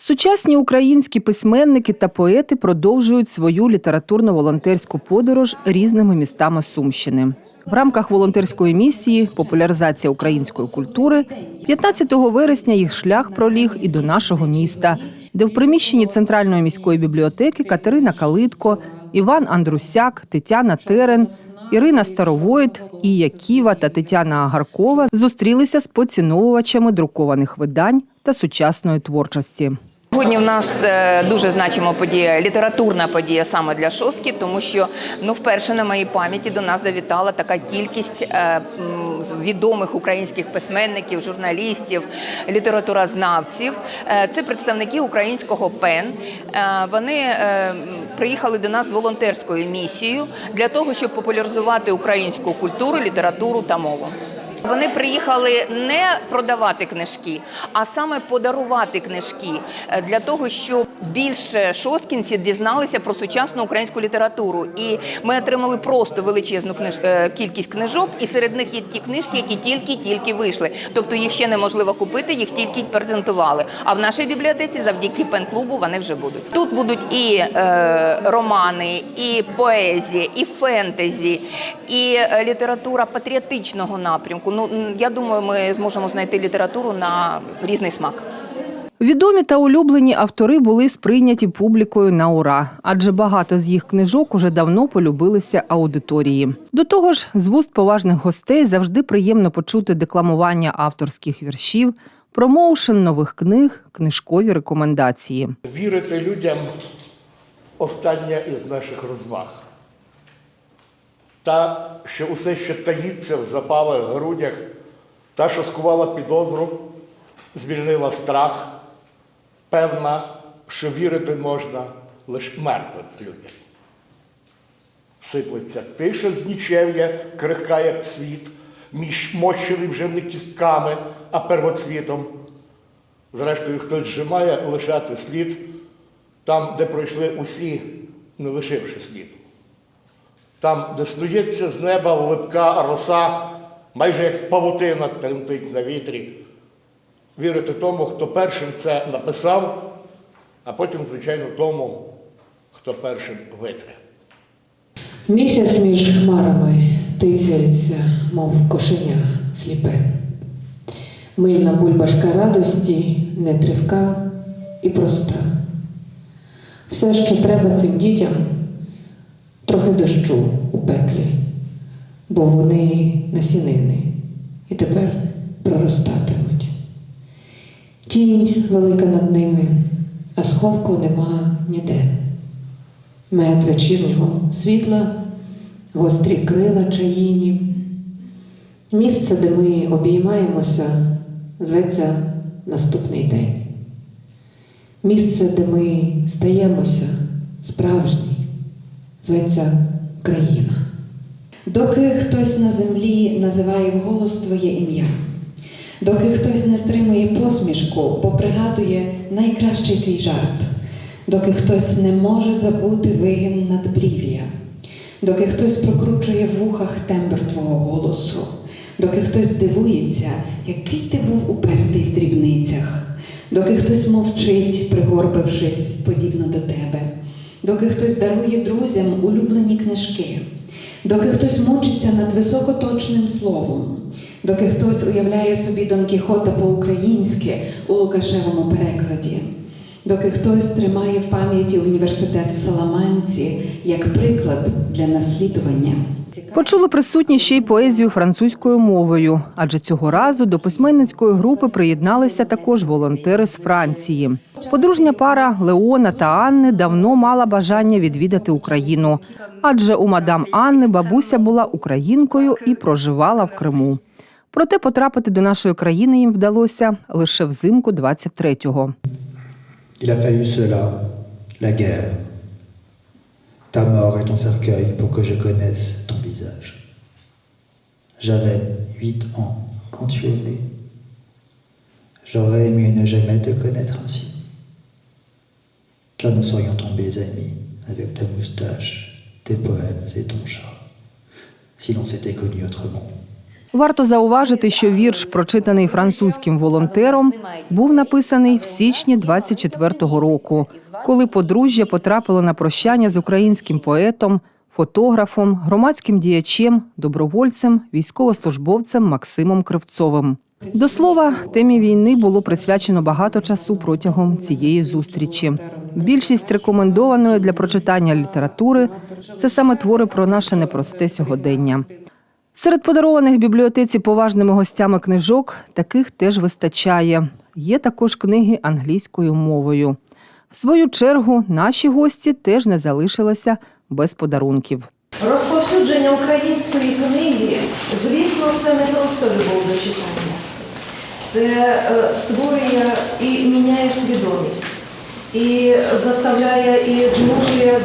Сучасні українські письменники та поети продовжують свою літературно-волонтерську подорож різними містами Сумщини. В рамках волонтерської місії Популяризація української культури 15 вересня їх шлях проліг і до нашого міста, де в приміщенні центральної міської бібліотеки Катерина Калитко, Іван Андрусяк, Тетяна Терен, Ірина Старовойт, Ія Ківа та Тетяна Агаркова зустрілися з поціновувачами друкованих видань та сучасної творчості. Сьогодні в нас е, дуже значима подія, літературна подія саме для шостки, тому що ну вперше на моїй пам'яті до нас завітала така кількість е, відомих українських письменників, журналістів, літературознавців. Е, Це представники українського ПЕН. Вони приїхали до нас з волонтерською місією для того, щоб популяризувати українську культуру, літературу та мову. Вони приїхали не продавати книжки, а саме подарувати книжки е, для того, щоб більше шосткінці дізналися про сучасну українську літературу. І ми отримали просто величезну книж... е, кількість книжок, і серед них є ті книжки, які тільки-тільки вийшли. Тобто їх ще неможливо купити, їх тільки презентували. А в нашій бібліотеці завдяки пен-клубу вони вже будуть. Тут будуть і е, романи, і поезія, і фентезі, і е, література патріотичного напрямку. Ну я думаю, ми зможемо знайти літературу на різний смак. Відомі та улюблені автори були сприйняті публікою на ура, адже багато з їх книжок уже давно полюбилися аудиторії. До того ж, з вуст поважних гостей завжди приємно почути декламування авторських віршів, промоушен нових книг, книжкові рекомендації. Вірити людям остання із наших розваг. Та, що усе ще таїться в запалих грудях, та, що скувала підозру, звільнила страх, певна, що вірити можна лише мертвим людям. Сиплеться тиша з нічев'я, крихка, як світ, між мощений вже не кістками, а первоцвітом. Зрештою, хтось же має лишати слід там, де пройшли усі, не лишивши слід. Там, де з неба липка роса, майже як павутина тремтить на вітрі. Вірити тому, хто першим це написав, а потім, звичайно, тому, хто першим витре. Місяць між хмарами тицяється, мов кошеня сліпе. Мильна бульбашка радості, нетривка і проста. Все, що треба цим дітям, трохи дощу у пеклі, бо вони насінини і тепер проростатимуть. Тінь велика над ними, а сховку нема ніде. Мед вечірнього світла, гострі крила чаїні. Місце, де ми обіймаємося, зветься наступний день. Місце, де ми стаємося справжні, зветься країна. Доки хтось на землі називає вголос твоє ім'я, доки хтось не стримує посмішку, бо пригадує найкращий твій жарт, доки хтось не може забути вигін надбрів'я, доки хтось прокручує в вухах тембр твого голосу, доки хтось дивується, який ти був упертий в дрібницях, доки хтось мовчить, пригорбившись подібно до тебе, доки хтось дарує друзям улюблені книжки. Доки хтось мучиться над високоточним словом, доки хтось уявляє собі Дон Кіхота по-українськи у Лукашевому перекладі, доки хтось тримає в пам'яті університет в Саламанці як приклад для наслідування. Почули присутні ще й поезію французькою мовою, адже цього разу до письменницької групи приєдналися також волонтери з Франції. Подружня пара Леона та Анни давно мала бажання відвідати Україну, адже у мадам Анни бабуся була українкою і проживала в Криму. Проте потрапити до нашої країни їм вдалося лише взимку 23-го. Il a fallu cela, la guerre, ta mort et ton cercueil pour que je connaisse ton visage. J'avais huit ans quand tu es né. J'aurais aimé ne jamais te connaître ainsi. Car nous serions tombés amis avec ta moustache, tes poèmes et ton chat, si l'on s'était connu autrement. Варто зауважити, що вірш, прочитаний французьким волонтером, був написаний в січні 24-го року, коли подружжя потрапило на прощання з українським поетом, фотографом, громадським діячем, добровольцем, військовослужбовцем Максимом Кривцовим. До слова, темі війни було присвячено багато часу протягом цієї зустрічі. Більшість рекомендованої для прочитання літератури це саме твори про наше непросте сьогодення. Серед подарованих бібліотеці поважними гостями книжок таких теж вистачає. Є також книги англійською мовою. В свою чергу наші гості теж не залишилися без подарунків. Розповсюдження української книги, звісно, це не просто любов до читання. Це е, створює і міняє свідомість, і заставляє і змушує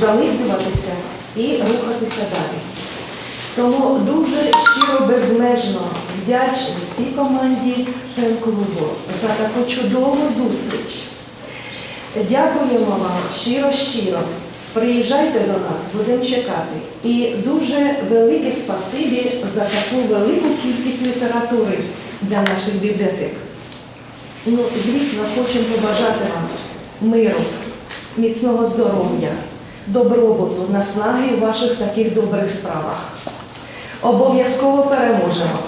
замислюватися і рухатися далі. Тому дуже щиро безмежно вдячні всій команді пен-клубу за таку чудову зустріч. Дякуємо вам щиро-щиро. Приїжджайте до нас, будемо чекати. І дуже велике спасибі за таку велику кількість літератури для наших бібліотек. Ну, звісно, хочемо побажати вам миру, міцного здоров'я, добробуту, наснаги у ваших таких добрих справах. Обов'язково переможемо.